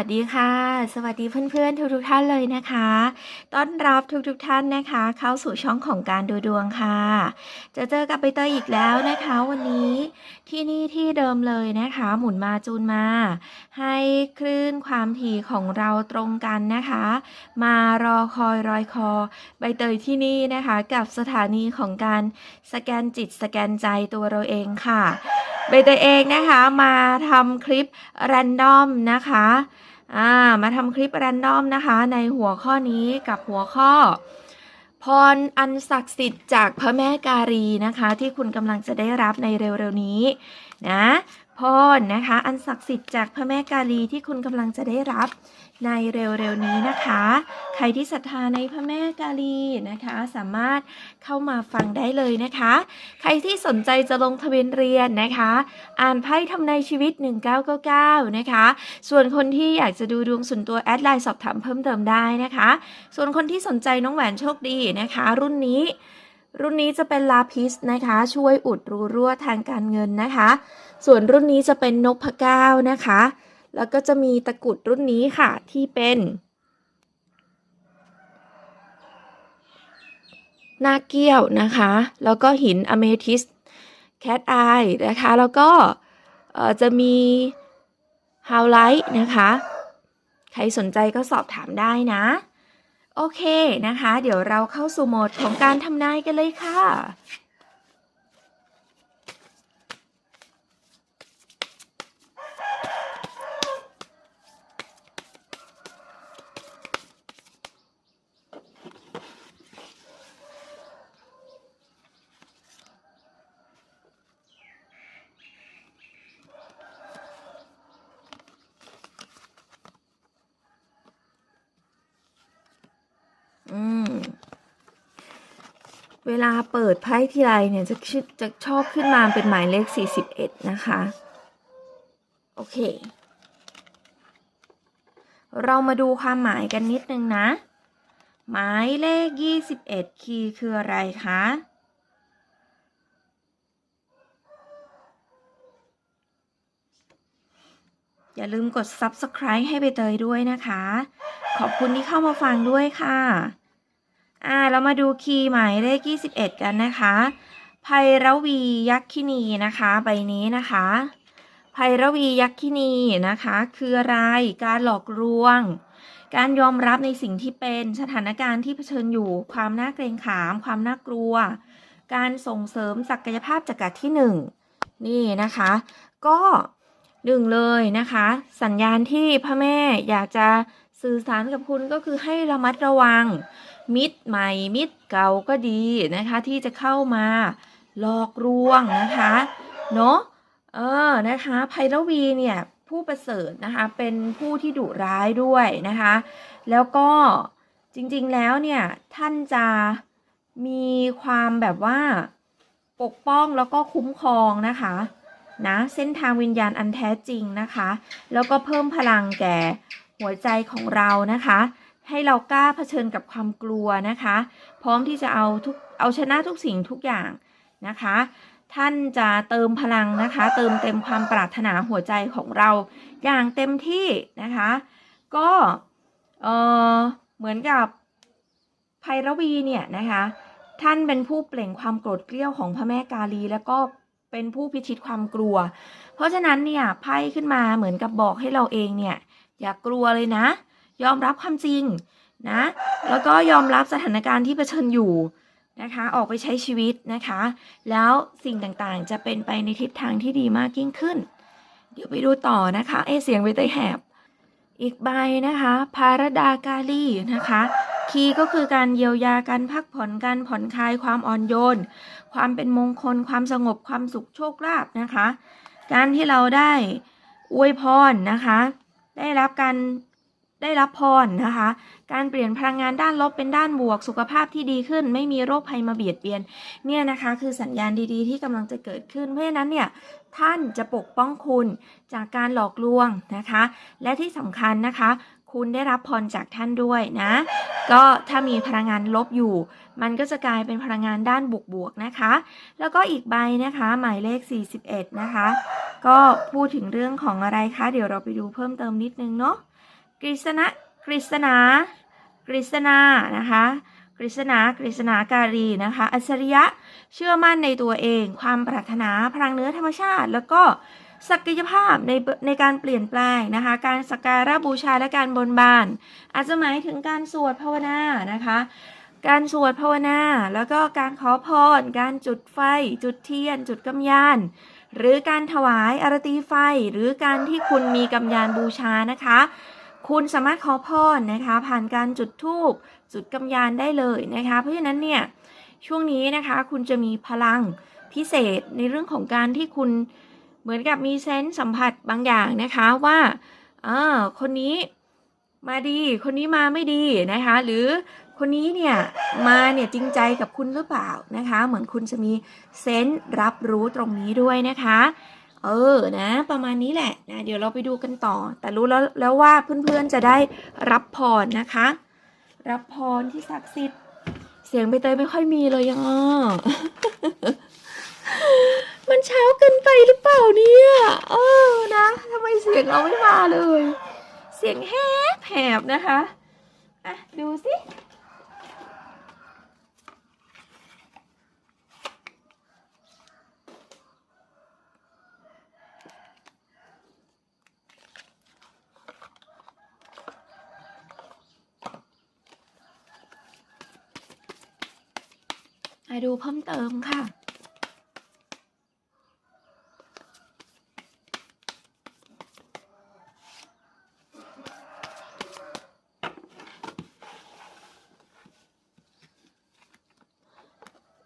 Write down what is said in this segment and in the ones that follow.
วัสดีค่ะ สวัสดีเพื่อนๆ ทุกๆท่านเลยนะคะ ต้อนรับทุกๆท่านนะคะ เข้าสู่ช่องของการดูดวงค่ะ จะเจอกับใบเตยอีกแล้วนะคะ วันนี้ที่นี่ที่เดิมเลยนะคะ หมุนมาจูนมา ให้คลื่นความถี่ของเราตรงกันนะคะ มารอคอยรอยคอ ใบเตยที่นี่นะคะ กับสถานีของการสแกนจิตสแกนใจตัวเราเองค่ะใบเตยเองนะคะมาทำคลิปแรนดอมนะคะ อ่ามาทำคลิปแรนดอมนะคะ ในหัวข้อนี้กับหัวข้อ พรอันศักดิ์สิทธิ์จากพระแม่การีนะคะ ที่คุณกำลังจะได้รับในเร็วๆนี้นะ พรนะคะ อันศักดิ์สิทธิ์จากพระแม่การีที่คุณกำลังจะได้รับในเร็วๆนี้นะคะ ใครที่ศรัทธาในพระแม่กาลีนะคะ สามารถเข้ามาฟังได้เลยนะคะ ใครที่สนใจจะลงทะเบียนเรียนนะคะ อ่านไพ่ทำนายชีวิต 1999 นะคะ ส่วนคนที่อยากจะดูดวงส่วนตัวแอดไลน์สอบถามเพิ่มเติมได้นะคะ ส่วนคนที่สนใจน้องแหวนโชคดีนะคะ รุ่นนี้ รุ่นนี้จะเป็นลาพิสนะคะ ช่วยอุดรูรั่วทางการเงินนะคะ ส่วนรุ่นนี้จะเป็นนกพะเก้านะคะ แล้วก็จะมีตะกุดรุ่นนี้ค่ะที่เป็นหน้าเกี้ยวนะคะ แล้วก็หินอเมทิสแคทไอนะคะ แล้วก็จะมีฮาวไลท์นะคะ ใครสนใจก็สอบถามได้นะ โอเคนะคะ เดี๋ยวเราเข้าสู่โหมดของการทำนายกันเลยค่ะ อืม เวลาเปิดไพ่ทีไรเนี่ยจะชื่อจะชอบขึ้นมาเป็นหมายเลข 41 นะคะ โอเค เรามาดูความหมายกันนิดนึงนะ หมายเลข 21 คีย์คืออะไรคะอย่าลืมกด subscribe ให้ใบเตยด้วยนะคะ ขอบคุณที่เข้ามาฟังด้วยค่ะ อ่าเรามาดูคีย์หมายเลข 21 กันนะคะไพรวียักษินีนะคะใบนี้นะคะไพรวียักษินีนะคะ คืออะไรการหลอกลวง การยอมรับในสิ่งที่เป็นสถานการณ์ที่เผชิญอยู่ ความน่าเกรงขาม ความน่ากลัว การส่งเสริมศักยภาพจากการที่หนึ่งนี่นะคะ ก็หนึ่งเลยนะคะ สัญญาณที่พระแม่อยากจะสื่อสารกับคุณก็คือให้ระมัดระวัง มิตรใหม่มิตรเก่าก็ดีนะคะ ที่จะเข้ามาหลอกลวงนะคะเนาะเออนะคะไพรวีเนี่ยผู้ประเสริฐนะคะเป็นผู้ที่ดุร้ายด้วยนะคะ แล้วก็จริงๆแล้วเนี่ยท่านจะมีความแบบว่าปกป้องแล้วก็คุ้มครองนะคะนะเส้นทางวิญญาณอันแท้จริงนะคะ แล้วก็เพิ่มพลังแก่หัวใจของเรานะคะ ให้เรากล้าเผชิญกับความกลัวนะคะ พร้อมที่จะเอาทุกเอาชนะทุกสิ่งทุกอย่างนะคะ ท่านจะเติมพลังนะคะ เติมเต็มความปรารถนาหัวใจของเราอย่างเต็มที่นะคะ ก็เออเหมือนกับไพรวีเนี่ยนะคะท่านเป็นผู้เปล่งความโกรธเกรี้ยวของพระแม่กาลี แล้วก็เป็นผู้พิชิตความกลัว เพราะฉะนั้นเนี่ยไพ่ขึ้นมาเหมือนกับบอกให้เราเองเนี่ย อย่ากกลัวเลยนะ ยอมรับความจริงนะ แล้วก็ยอมรับสถานการณ์ที่เผชิญอยู่นะคะ ออกไปใช้ชีวิตนะคะ แล้วสิ่งต่างๆจะเป็นไปในทิศทางที่ดีมากยิ่งขึ้น เดี๋ยวไปดูต่อนะคะ เอะเสียงไปเตยแหบ อีกใบนะคะพารดากาลีนะคะ คีย์ก็คือการเยียวยาการพักผ่อนการผ่อนคลายความอ่อนโยน ความเป็นมงคล ความสงบความสุขโชคลาภนะคะ การที่เราได้อวยพรนะคะ ได้รับการ ได้รับพรนะคะ การเปลี่ยนพลังงานด้านลบเป็นด้านบวก สุขภาพที่ดีขึ้น ไม่มีโรคภัยมาเบียดเบียน เนี่ยนะคะคือสัญญาณดีๆ ที่กำลังจะเกิดขึ้น เพราะฉะนั้นเนี่ยท่านจะปกป้องคุณจากการหลอกลวงนะคะ และที่สำคัญนะคะ คุณได้รับพรจากท่านด้วยนะ ก็ถ้ามีพลังงานลบอยู่ มันก็จะกลายเป็นพลังงานด้านบวกๆนะคะ แล้วก็อีกใบนะคะ หมายเลข 41 นะคะ ก็พูดถึงเรื่องของอะไรคะ เดี๋ยวเราไปดูเพิ่มเติมนิดนึงเนาะ กฤษณะกฤษณากฤษณานะคะกฤษณากฤษณาการีนะคะ อัจฉริยะเชื่อมั่นในตัวเอง ความปรารถนาพลังเนื้อธรรมชาติ แล้วก็ศักยภาพในในการเปลี่ยนแปลงนะคะ การสักการะบูชาและการบนบาน อาจจะหมายถึงการสวดภาวนานะคะ การสวดภาวนา แล้วก็การขอพร การจุดไฟ จุดเทียน จุดกำยานหรือการถวายอารตีไฟ หรือการที่คุณมีกำยานบูชานะคะ คุณสามารถขอพรนะคะ ผ่านการจุดธูปจุดกำยานได้เลยนะคะ เพราะฉะนั้นเนี่ยช่วงนี้นะคะคุณจะมีพลังพิเศษในเรื่องของการที่คุณเหมือนกับมีเซนส์สัมผัสบางอย่างนะคะว่าอ่าคนนี้มาดี คนนี้มาไม่ดีนะคะ หรือคนนี้เนี่ยมาเนี่ยจริงใจกับคุณหรือเปล่านะคะ เหมือนคุณจะมีเซนส์รับรู้ตรงนี้ด้วยนะคะ เออนะ ประมาณนี้แหละนะเดี๋ยวเราไปดูกันต่อ แต่รู้แล้วแล้วว่าเพื่อนๆจะได้รับพรนะคะ รับพรที่ศักดิ์สิทธิ์เสียงใบเตยไม่ค่อยมีเลยยังอะมันเช้าเกินไปหรือเปล่าเนี่ยเออนะทำไมเสียงเราไม่มาเลย เสียงแหบแหบนะคะอะดูสิ ดูเพิ่มเติมค่ะ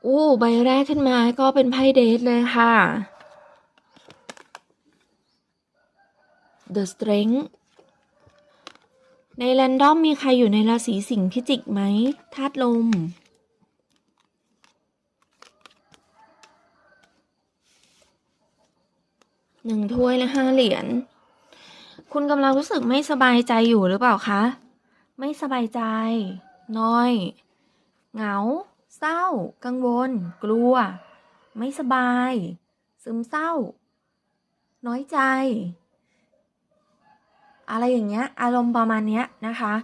โอ้ใบแรกขึ้นมาก็เป็นไพ่เดทเลยค่ะ The Strength ในแรนดอมมีใครอยู่ในราศีสิงห์พิจิกไหมธาตุลม นึ่งถ้วยและห้าเหรียญ คุณกำลังรู้สึกไม่สบายใจอยู่หรือเปล่าคะ ไม่สบายใจ น้อย เหงา เศร้า กังวล กลัว ไม่สบาย ซึมเศร้า น้อยใจ อะไรอย่างเงี้ย อารมณ์ประมาณเนี้ยนะคะ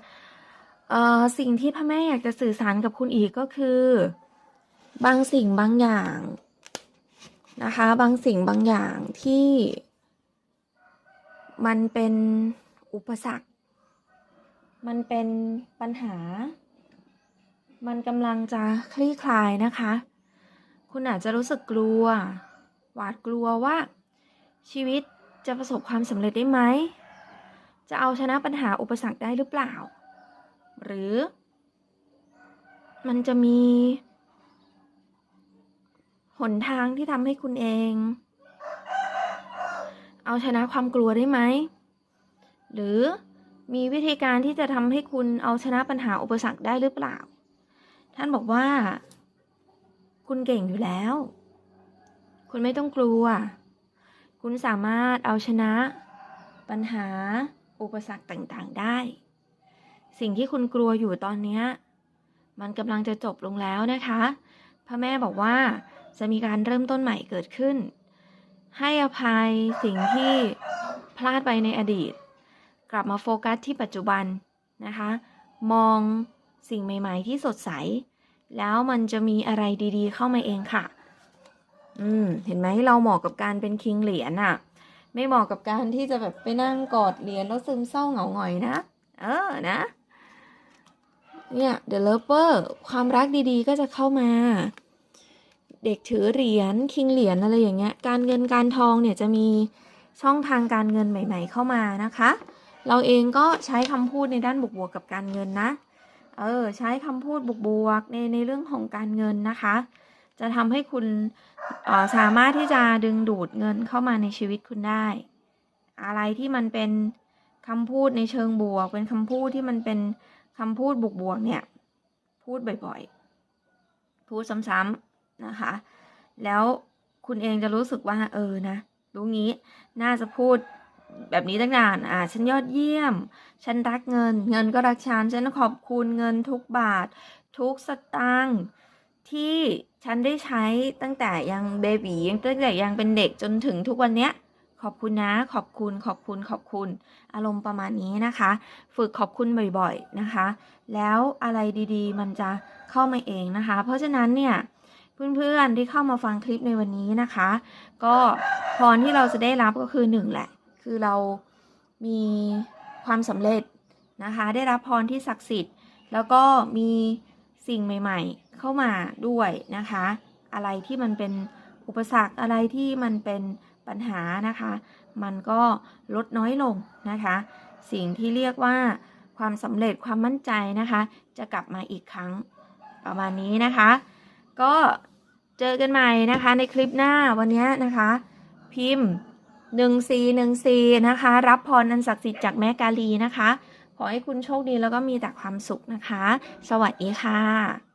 เอ่อสิ่งที่พระแม่อยากจะสื่อสารกับคุณอีกก็คือ บางสิ่งบางอย่าง นะคะ บางสิ่งบางอย่างที่ มันเป็นอุปสรรค มันเป็นปัญหา มันกำลังจะคลี่คลายนะคะ คุณอาจจะรู้สึกกลัว หวาดกลัวว่า ชีวิตจะประสบความสำเร็จได้ไหม จะเอาชนะปัญหาอุปสรรคได้หรือเปล่า หรือ มันจะมี หนทางที่ทำให้คุณเอง เอาชนะความกลัวได้ไหม หรือมีวิธีการที่จะทำให้คุณเอาชนะปัญหาอุปสรรคได้หรือเปล่า ท่านบอกว่า คุณเก่งอยู่แล้ว คุณไม่ต้องกลัว คุณสามารถเอาชนะ ปัญหาอุปสรรคต่างๆได้ สิ่งที่คุณกลัวอยู่ตอนนี้ มันกำลังจะจบลงแล้วนะคะพระแม่บอกว่า จะมีการเริ่มต้นใหม่เกิดขึ้น ให้อภัยสิ่งที่พลาดไปในอดีต กลับมาโฟกัสที่ปัจจุบันนะคะ มองสิ่งใหม่ ๆ ที่สดใส แล้วมันจะมีอะไรดีๆ เข้ามาเองค่ะ อืม เห็นไหมเราเหมาะกับการเป็นคิงเหรียญอะไม่เหมาะกับการที่จะแบบไปนั่งกอดเหรียญแล้วซึมเศร้าเหงาหงอยนะ เออนะเนี่ย The Lover ความรักดีๆ ก็จะเข้ามา เด็กถือเหรียญคิงเหรียญอะไรอย่างเงี้ยการเงินการทองเนี่ยจะมีช่องทางการเงินใหม่ ๆ เข้ามานะคะ เราเองก็ใช้คำพูดในด้านบวกๆกับการเงินนะเออใช้คำพูดบวกๆในในเรื่องของการเงินนะคะ จะทำให้คุณออสามารถที่จะดึงดูดเงินเข้ามาในชีวิตคุณได้ อะไรที่มันเป็นคำพูดในเชิงบวก เป็นคำพูดที่มันเป็นคำพูดบวกๆเนี่ย พูดบ่อยๆ พูดซ้ำๆ นะคะ แล้วคุณเองจะรู้สึกว่าเออนะรู้งี้น่าจะพูดแบบนี้ตั้งนานอ่าฉันยอดเยี่ยม ฉันรักเงิน เงินก็รักฉัน ฉันขอบคุณเงินทุกบาท ทุกสตางค์ที่ฉันได้ใช้ตั้งแต่ยังเบบียังตั้งแต่ยังเป็นเด็กจนถึงทุกวันเนี้ยขอบคุณนะ ขอบคุณขอบคุณขอบคุณ อารมณ์ประมาณนี้นะคะ ฝึกขอบคุณบ่อยๆนะคะ แล้วอะไรดีๆ มันจะเข้ามาเองนะคะ เพราะฉะนั้นเนี่ย เพื่อนๆที่เข้ามาฟังคลิปในวันนี้นะคะ ก็พรที่เราจะได้รับก็คือหนึ่งแหละ คือเรามีความสำเร็จนะคะ ได้รับพรที่ศักดิ์สิทธิ์ แล้วก็มีสิ่งใหม่ ๆ เข้ามาด้วยนะคะ อะไรที่มันเป็นอุปสรรคอะไรที่มันเป็นปัญหานะคะ มันก็ลดน้อยลงนะคะ สิ่งที่เรียกว่าความสำเร็จความมั่นใจนะคะ จะกลับมาอีกครั้งประมาณนี้นะคะ ก็ เจอกันใหม่นะคะในคลิปหน้าวันนี้นะคะ พิมพ์1 4 1 4นะคะ รับพรอันศักดิ์สิทธิ์จากแม่กาลีนะคะ ขอให้คุณโชคดีแล้วก็มีแต่ความสุขนะคะ สวัสดีค่ะ